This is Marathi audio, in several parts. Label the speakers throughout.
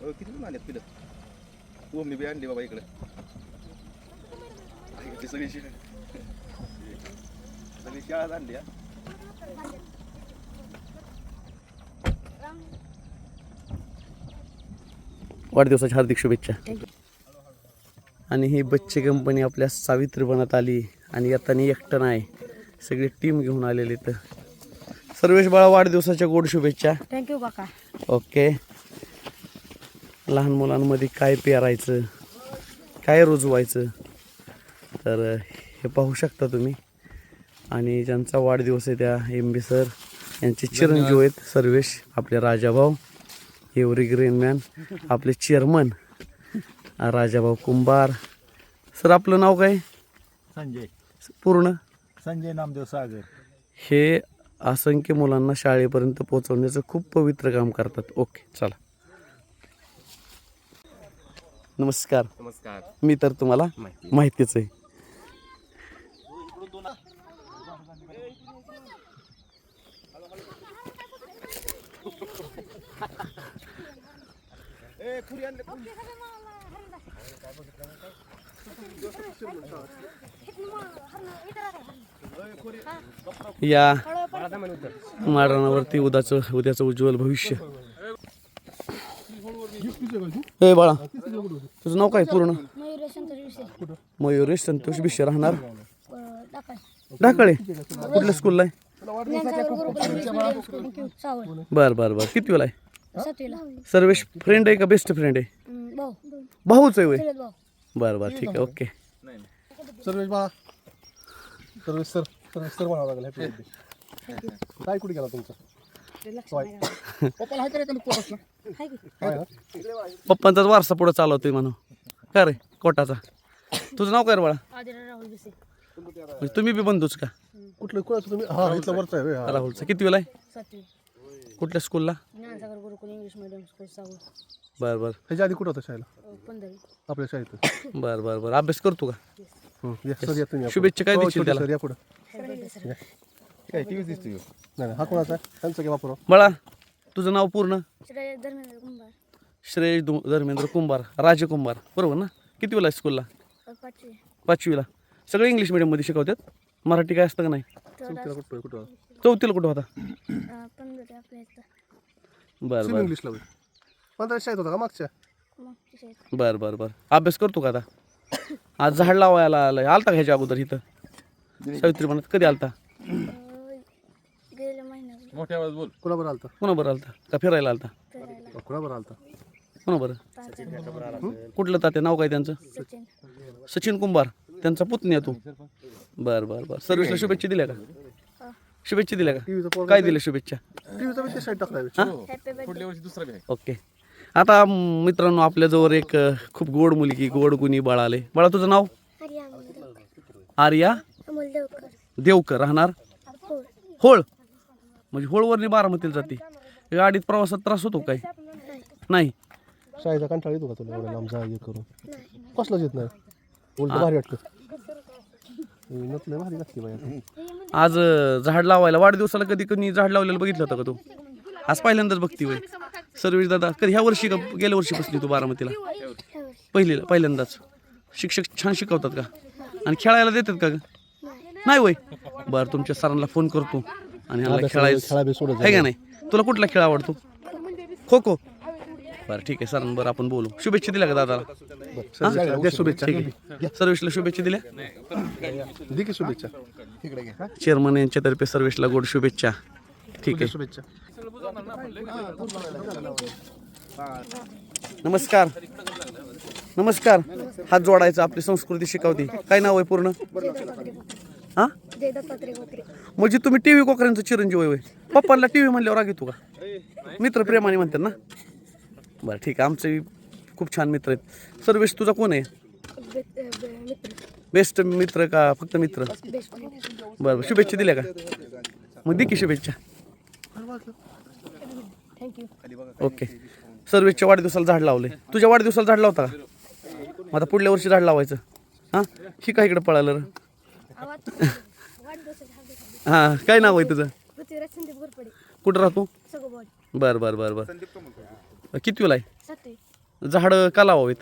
Speaker 1: किती आलेत पिलं? हो मी बी आणली बाबा इकडे. ती सगळी शाळा आणली हा.
Speaker 2: वाढदिवसाच्या हार्दिक शुभेच्छा. आणि ही बच्चे कंपनी आपल्या सावित्री बनत आली आणि येताना एकटं नाही. सगळी टीम घेऊन आलेली तर सर्वेश बाळा वाढदिवसाच्या गोड शुभेच्छा.
Speaker 3: थँक्यू काका.
Speaker 2: ओके लहान मुलांमध्ये काय पेरायचं काय रुजवायचं तर हे पाहू शकता तुम्ही. आणि ज्यांचा वाढदिवस आहे त्या एम बी सर यांचे चिरंजीव आहेत सर्वेश आपले राजाभाऊ एवरी ग्रीनमॅन आपले चेअरमन राजाभाऊ कुंभार. सर आपलं नाव काय?
Speaker 4: संजय.
Speaker 2: पूर्ण?
Speaker 4: संजय नामदेव सागर.
Speaker 2: हे असंख्य मुलांना शाळेपर्यंत पोहोचवण्याचं खूप पवित्र काम करतात. ओके चला. नमस्कार.
Speaker 1: नमस्कार.
Speaker 2: मी तर तुम्हाला माहितीच आहे. या मारणावरती उद्याचं उद्याचं उज्ज्वल भविष्य. ए बाळा. तुझं नाव काय पूर्ण?
Speaker 3: मयूर संतोष विषय
Speaker 2: मयुरेश संतोष बिशे राहणार? ढाकळे. कुठल्या स्कूलला आहे?
Speaker 3: सावळ.
Speaker 2: बर बर बर. किती वेळा आहे?
Speaker 3: सातवीला.
Speaker 2: सर्वेश फ्रेंड आहे का बेस्ट फ्रेंड आहे?
Speaker 3: हम्म, भाऊ.
Speaker 2: भाऊच आहे वय
Speaker 3: चलत भाऊ.
Speaker 2: बर बर ठीक आहे ओके.
Speaker 5: सर्वेश बाळा. सर्वेश सर सर्वेश सर म्हणावं लागेल हॅपी काय कुठे गेला तुमचा? पप्पाला हाय करायचं
Speaker 2: पप्पांचाच वारसा पुढे चालवतोय म्हणून. का रे? कोटाचा. तुझं नाव काय रे बाळा?
Speaker 3: आदिरा राहुल विषय
Speaker 2: म्हणजे तुम्ही बी बंधूच का?
Speaker 5: कुठलं कुणाचं तुम्ही? हा इथला वरचा आहे होय, हा.
Speaker 2: राहुलचा. किती वेळा आहे?
Speaker 3: सातवी.
Speaker 2: कुठल्या स्कूलला
Speaker 3: Gyansagar Gurukul English medium school Saval.
Speaker 2: बर बर.
Speaker 5: ह्याच्या आधी कुठं होता शाळेला?
Speaker 3: पंधरावी.
Speaker 5: आपल्या शाळेत.
Speaker 2: बर बर बर. अभ्यास करतो का?
Speaker 5: हं, या, सर या तुम्ही या
Speaker 2: शुभेच्छा काय.
Speaker 5: हो,
Speaker 2: देशील
Speaker 5: छोटे
Speaker 2: त्याला?
Speaker 5: सर या पुढं.
Speaker 1: काय टी व्ही दिसतोय ह्यो.
Speaker 5: नाही नाही, हा कोणाचा आहे त्यांचं काय वापरा.
Speaker 2: बाळा तुझं नाव पूर्ण?
Speaker 3: श्रेय धर्मेंद्र कुंभार.
Speaker 2: श्रेय धु- धर्मेंद्र कुंभार राजकुंभार बरोबर ना? किती वेळा आहे स्कूलला
Speaker 3: अ, पाचवी.
Speaker 2: पाचवीला. सगळे इंग्लिश मिडियममध्ये शिकवतात. मराठी काय असतं का नाही?
Speaker 5: कुठं कुठं
Speaker 2: चौथीला कुठं होता?
Speaker 3: आपल्या इथं.
Speaker 2: बर
Speaker 5: सिम
Speaker 2: बर.
Speaker 5: इंग्लिशला होय. पंधरा शाळेत होता का मागच्या?
Speaker 3: मग
Speaker 2: बर बर बर. अभ्यास करतो का आता? आज झाड लावायला आलाय. आलता का ह्याच्या अगोदर इथं? सावित्री म्हणत कधी आलता?
Speaker 3: अ,
Speaker 1: मोठ्या आवाज बोल.
Speaker 5: कुणाबरोबर आलता?
Speaker 2: कोणा बरं आलता? का फिरायला आलता?
Speaker 5: कुणाबरोबर आलता?
Speaker 2: कोणा बरं
Speaker 3: तात्या
Speaker 2: कुठलं ताते नाव काय त्यांचं?
Speaker 3: सचिन.
Speaker 2: सचिन कुंभार. त्यांचा पुतणी आहे तू. बर बर बर. सर्व्हिसला शुभेच्छा दिल्या का? शुभेच्छा दिल्या का?
Speaker 5: टीव्हीचा पोरगा
Speaker 2: काय दिल्या शुभेच्छा?
Speaker 5: टीव्हीचा बी ते शाळेत टाकला आहे.
Speaker 3: हॅपी बर्थडे
Speaker 1: पुढल्या वर्षी दुसरा बी आहे.
Speaker 2: ओके. आता म, मित्रांनो आपल्याजवळ एक अ, खूप गोड मुलगी गोड गुणी बाळा आले. बाळा तुझं नाव?
Speaker 3: हरी अमोल देवकर.
Speaker 2: आर्या?
Speaker 3: देवकर.
Speaker 2: राहणार?
Speaker 3: हो
Speaker 2: होळ? म्हणजे होळवरनी बारामतीला जाते. गाडीत प्रवासात त्रास होतो काय? नाही.
Speaker 5: शाळेचा कंटाळा येतो का तुला एवढं लांब जा ये करून? कसलंच येत नाही. उलट भारी वाटतं नसलं भारी लागते बाई
Speaker 2: आज अ, झाड लावायला. वाढदिवसाला कधी कधी झाड लावलेलं बघितलं होतं का तू? आज पहिल्यांदाच बघती वय सर्विस दादा कधी ह्या वर्षी का गेल्या वर्षी बसली तू बारामतीला? पहिलीला पहिल्यांदाच. शिक्षक छान शिकवतात का? आणि खेळायला देतात का ग? नाही. वय बरं तुमच्या सरांना फोन करतो. आणि ह्याला खेळायचं.
Speaker 5: खेळा बी सोडत
Speaker 2: आहे का नाही? तुला कुठला खेळ आवडतो? खो खो. बरं ठीक आहे सरांबरोबर आपण बोलू. शुभेच्छा दिल्या का दादाला.
Speaker 5: द्या शुभेच्छा.
Speaker 2: ठीक आहे. सर्व्हिसला शुभेच्छा दिल्या?
Speaker 5: दे की शुभेच्छा. इकडे घे
Speaker 2: चेअरमन यांच्यातर्फे सर्व्हिसला गोड शुभेच्छा. ठीक आहे.
Speaker 5: शुभेच्छा.
Speaker 2: नमस्कार. नमस्कार. हात जोडायचा आपली संस्कृती शिकवते. काय नाव आहे पूर्ण? हा? म्हणजे तुम्ही टी व्ही कोकऱ्यांचं चिरंजीव होय. पप्पांना टीव्ही म्हणल्यावर राग येतो का? मित्र प्रेमाने म्हणतात ना? बरं ठीक आहे. आमचे खूप छान मित्र आहेत. सर्वेश तुझा कोण आहे? बेस्ट मित्र का फक्त मित्र? बरं बरं शुभेच्छा दिल्या का? मग दे की शुभेच्छा. ओके. सर्वेच्या वाढदिवसाला झाड लावले तुझ्या वाढदिवसाला झाड लावता का? मग आता पुढल्या वर्षी झाड लावायचं. हां? शिका इकडे पळालं हां काय नाव आहे तुझं?
Speaker 3: पृथ्वीराज संदीप गोरपडे
Speaker 2: कुठं राहतो? बरं बरं बरं बरं. किती वेळा आहे?
Speaker 3: सातवी.
Speaker 2: झाडं का लावावीत?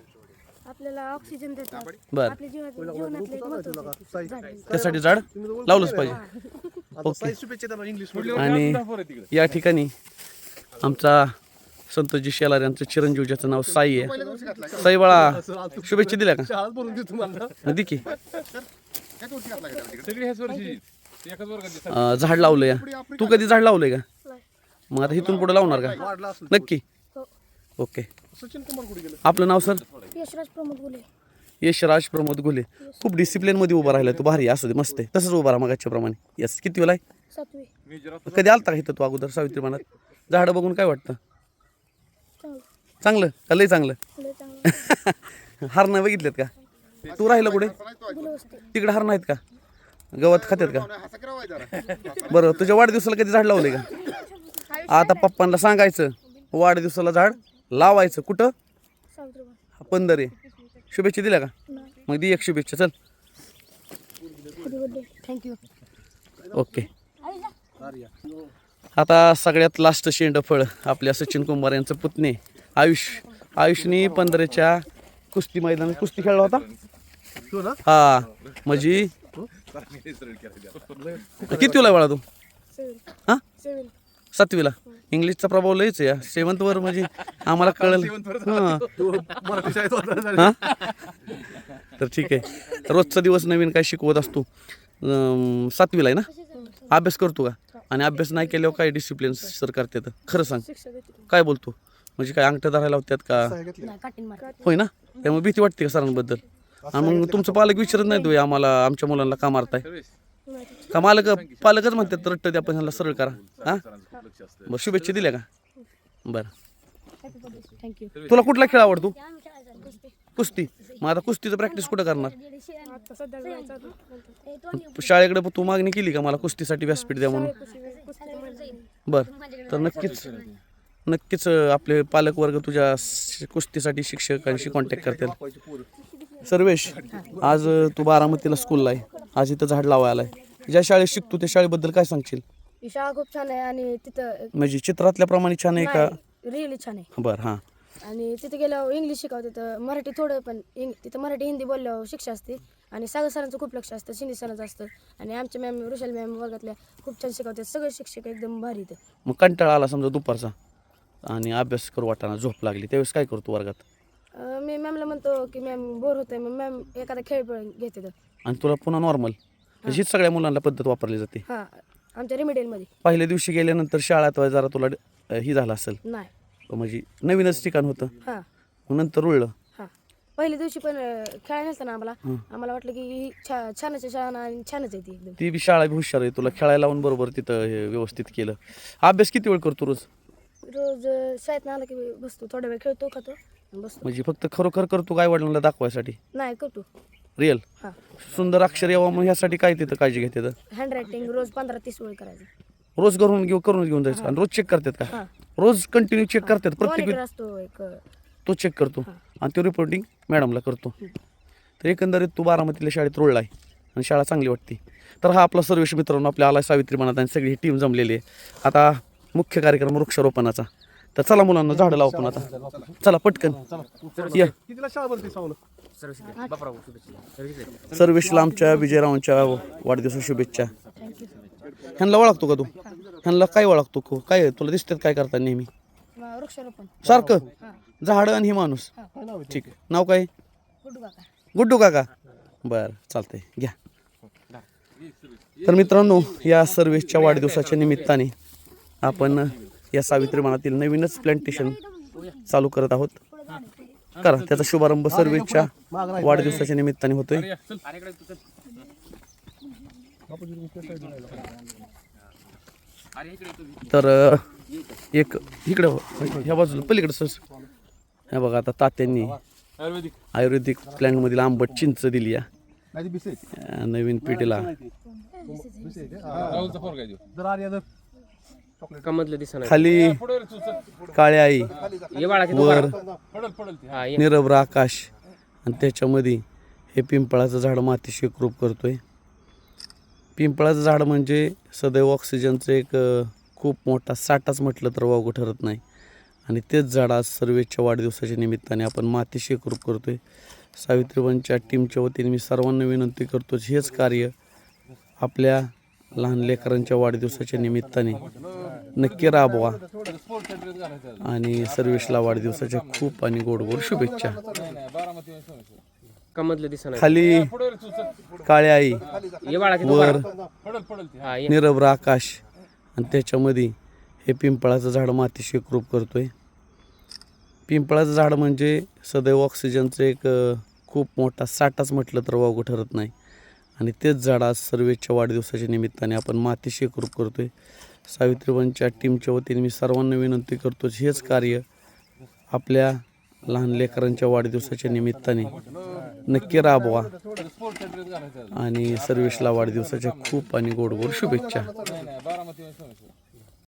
Speaker 3: आपल्याला ऑक्सिजन देतात.
Speaker 2: बर.
Speaker 3: आपल्या जीवनात जीवनातले एक महत्त्वाचं आहे. झाड.
Speaker 2: त्यासाठी झाड लावलंच पाहिजे.
Speaker 5: आता साई शुभेच्छा त्यांना इंग्लिश
Speaker 2: आणि या ठिकाणी आमचा संतोषजी शेलार यांचं चिरंजीव ज्याचं नाव साई आहे. साई बाळा शुभेच्छा दिल्या का? दि की अं, झाड लावलंय. या. तू कधी झाड लावलंय का. मग आता इथून पुढे लावणार का? नक्की.
Speaker 3: हो.
Speaker 2: ओके.
Speaker 5: सचिन कुमार कुठे गेलं?
Speaker 2: आपलं नाव सर?
Speaker 3: यशराज प्रमोद गुले.
Speaker 2: यशराज प्रमोद घुले खूप डिसिप्लिनमध्ये उभा राहिला तू. भारी असू दे मस्त आहे. तसंच उभा राहा मगाच्या प्रमाणे. यस किती वेळा आहे?
Speaker 3: सातवी.
Speaker 2: कधी आलता का इथं तू अगोदर सावित्री मनात? झाडं बघून काय वाटतं?
Speaker 3: चांगलं.
Speaker 2: चांगलं? का लय चांगलं?
Speaker 3: लय चांगलं.
Speaker 2: हरणं बघितलेत का? तू राहिलं कुठे तिकडे हरणं आहेत का? गवत खात्यात का? बरं तुझ्या वाढदिवसाला कधी झाड लावले का? आता पप्पांना सांगायचं वाढदिवसाला झाड लावायचं. कुठं?
Speaker 3: सावित्रीबाई
Speaker 2: पंधर शुभेच्छा दिल्या का? मग दी एक शुभेच्छा चल.
Speaker 3: Thank you
Speaker 2: okay. आता सगळ्यात लास्ट शेंड फळ आपल्या सचिन कुमार यांचं पुतणे. आयुष आयुषनी पंधराच्या कुस्ती मैदानात कुस्ती खेळला होता?
Speaker 5: तू ना?
Speaker 2: हा म्हणजे किती वेळा बाळा तू? हा? सातवीला. इंग्लिशचा प्रभाव लयच आहे सेवंत वर म्हणजे आम्हाला कळलं. हां. तर ठीक आहे. रोजचा दिवस नवीन काय शिकवत असतो. सातवीला आहे ना? अभ्यास करतो का? आणि अभ्यास नाही केल्यावर काय डिसिप्लिन सर करते तर? खरं सांग. काय बोलतो? म्हणजे काय अंगठ्या धरायला होत्यात का? होय ना? त्यामुळे भीती वाटते का सरांबद्दल? मग तुमचं पालक विचारत नाही तुम्ही आम्हाला आमच्या मुलांना का मारताय? का मालक पालकच म्हणतात रट्ट द्या पण ह्याला सरळ करा. हा? बरं शुभेच्छा दिल्या का? बरं.
Speaker 3: थँक्यू
Speaker 2: तुला कुठला खेळ आवडतो? कुस्ती. मग आता कुस्तीचं प्रॅक्टिस कुठं करणार?
Speaker 3: आता सध्या जायचं होतं.
Speaker 2: शाळेकडे तू मागणी केली का मला कुस्तीसाठी व्यासपीठ द्या म्हणून? बरं तर नक्कीच नक्कीच अं, आपले पालकवर्ग तुझ्या कुस्तीसाठी शिक्षकांशी कॉन्टॅक्ट करतील. सर्वेश आज तू बारामतीला स्कूलला आहे. आज इथं झाड लावायला आहे. ज्या शाळेत शिकतो त्या शाळेबद्दल काय सांगशील?
Speaker 3: ही शाळा खूप छान आहे आणि तिथं
Speaker 2: म्हणजे चित्रातल्याप्रमाणे छान आहे का?
Speaker 3: रिअली छान आहे.
Speaker 2: बरं हां.
Speaker 3: आणि तिथे गेल्यावर इंग्लिश शिकावं तिथं मराठी थोडं पण इंग तिथं मराठी हिंदी बोलल्यावर शिक्षा असते. आणि सागर सरांचं खूप लक्ष असतं शिंदे सरांचं असतं. आणि आमच्या मॅम रुशल मॅम वर्गातल्या खूप छान शिकवतात. सगळे शिक्षक एकदम भारी इथं
Speaker 2: मग कंटाळा आला समजा दुपारचा. आणि अभ्यास करू वाटाणा झोप लागली. त्यावेळेस काय करतो वर्गात?
Speaker 3: मी मॅमला म्हणतो की मॅम बोर होतंय मग मॅम एखादा खेळ पण घेते तर
Speaker 2: आणि तुला पुन्हा नॉर्मल हीच सगळ्या मुलांना पद्धत वापरली जाते.
Speaker 3: हां आमच्या रेमिडियलमध्ये
Speaker 2: पहिल्या दिवशी गेल्यानंतर शाळात जरा तुला अं, ही झालं असेल
Speaker 3: नाही.
Speaker 2: म्हणजे नवीनच ठिकाण होतं.
Speaker 3: हां.
Speaker 2: मग नंतर रुळलं.
Speaker 3: हां. पहिल्या दिवशी पण अं, खेळायला नसतं ना आम्हाला. आम्हाला वाटलं की ही छा छानच आहे शाळा आणि छानच आहे ती एकदम.
Speaker 2: ती बी शाळा बी हुशार आहे. तुला खेळायला लावून बरोबर तिथं हे व्यवस्थित केलं. अभ्यास किती वेळ करतो रोज?
Speaker 3: रोज अं, शाळेत आला की बसतो थोडा वेळ खेळतो खातो.
Speaker 2: म्हणजे फक्त खरोखर करतो काय वडिलांना दाखवायसाठी?
Speaker 3: नाही करतो.
Speaker 2: रिअल
Speaker 3: हां.
Speaker 2: सुंदर अक्षर यावं मग ह्यासाठी काय तिथं काळजी घेते तर?
Speaker 3: हँड रायटिंग रोज पंधरा तीस वेळ करायचं.
Speaker 2: रोज करून घेऊ करून घेऊन जायचं? आणि रोज चेक करतात का?
Speaker 3: हां.
Speaker 2: रोज कंटिन्यू चेक करतात? प्रत्येक
Speaker 3: मॉनिटर असतो एक. अं,
Speaker 2: तो चेक करतो. आणि तो रिपोर्टिंग मॅडमला करतो. तर एकंदरीत तू बारामतीला शाळेत रोळला आहे आणि शाळा चांगली वाटते. तर हा आपला सर्वेश मित्रांनो आपल्या आला सावित्री मनात आणि सगळी टीम जमलेली आहे. आता मुख्य कार्यक्रम वृक्षारोपणाचा. तर चला मुलांना झाडं लावू आपण आता. चला पटकन. या. सर्वेशला आमच्या विजयरावांच्या वाढदिवसा शुभेच्छा. ह्यांना ओळखतो का तू? ह्यांना काय ओळखतो? को- काय तुला दिसतात काय करतात नेहमी? सारखं? झाडं आणि हे माणूस. ठीक आहे? नाव काय?
Speaker 3: गुड्डू काका.
Speaker 2: गुड्डू काका. बर चालतंय. घ्या. तर मित्रांनो या सर्व्हिसच्या वाढदिवसाच्या निमित्ताने आपण या सावित्री मनातील नवीनच प्लांटेशन चालू करत आहोत. करा त्याचा शुभारंभ सर्व्हिसच्या वाढदिवसाच्या निमित्ताने होतोय. तर एक इकडे ह्या बाजूला पलीकडे सर हे बघा आता तात्यांनी आयुर्वेदिक प्लॅनमधील आंबट चिंच दिली या. नवीन पिढीला
Speaker 6: कमधलं दिसणार
Speaker 2: खाली काळी आई
Speaker 6: ये बाळा
Speaker 2: वर.
Speaker 6: हा ये.
Speaker 2: निरभ्र आकाश. आणि त्याच्यामध्ये हे पिंपळाचं झाड मातीशी एकरूप करतोय. पिंपळाचं झाड म्हणजे सदैव ऑक्सिजनचं एक अ, खूप मोठा साठाच म्हटलं तर वावगं ठरत नाही. आणि तेच झाड आज सर्वेच्या वाढदिवसाच्या निमित्ताने आपण माती शेकरूप करतोय. सावित्रीबाईंच्या टीमच्या वतीने मी सर्वांना विनंती करतो हेच कार्य आपल्या लहान लेकरांच्या वाढदिवसाच्या निमित्ताने नक्की राबवा. आणि सर्वेशला वाढदिवसाच्या खूप आणि गोड गोड शुभेच्छा.
Speaker 6: कमधलं
Speaker 2: खाली काळ्या आई वर निरभ्र आकाश. आणि त्याच्यामध्ये हे पिंपळाचं झाड माती शेकरूप करतोय. पिंपळाचं झाड म्हणजे सदैव ऑक्सिजनचं एक खूप मोठा साठाच म्हटलं तर वावगं ठरत नाही. आणि तेच झाड आज सर्वेच्या वाढदिवसाच्या निमित्ताने आपण माती शेकरूप आहे सावित्रीबाईंच्या टीमच्या वतीने मी सर्वांना विनंती करतो हेच कार्य आपल्या लहान लेकरांच्या वाढदिवसाच्या निमित्ताने नक्की राबवा. आणि सर्वेशला वाढदिवसाच्या खूप आणि गोड गोड शुभेच्छा.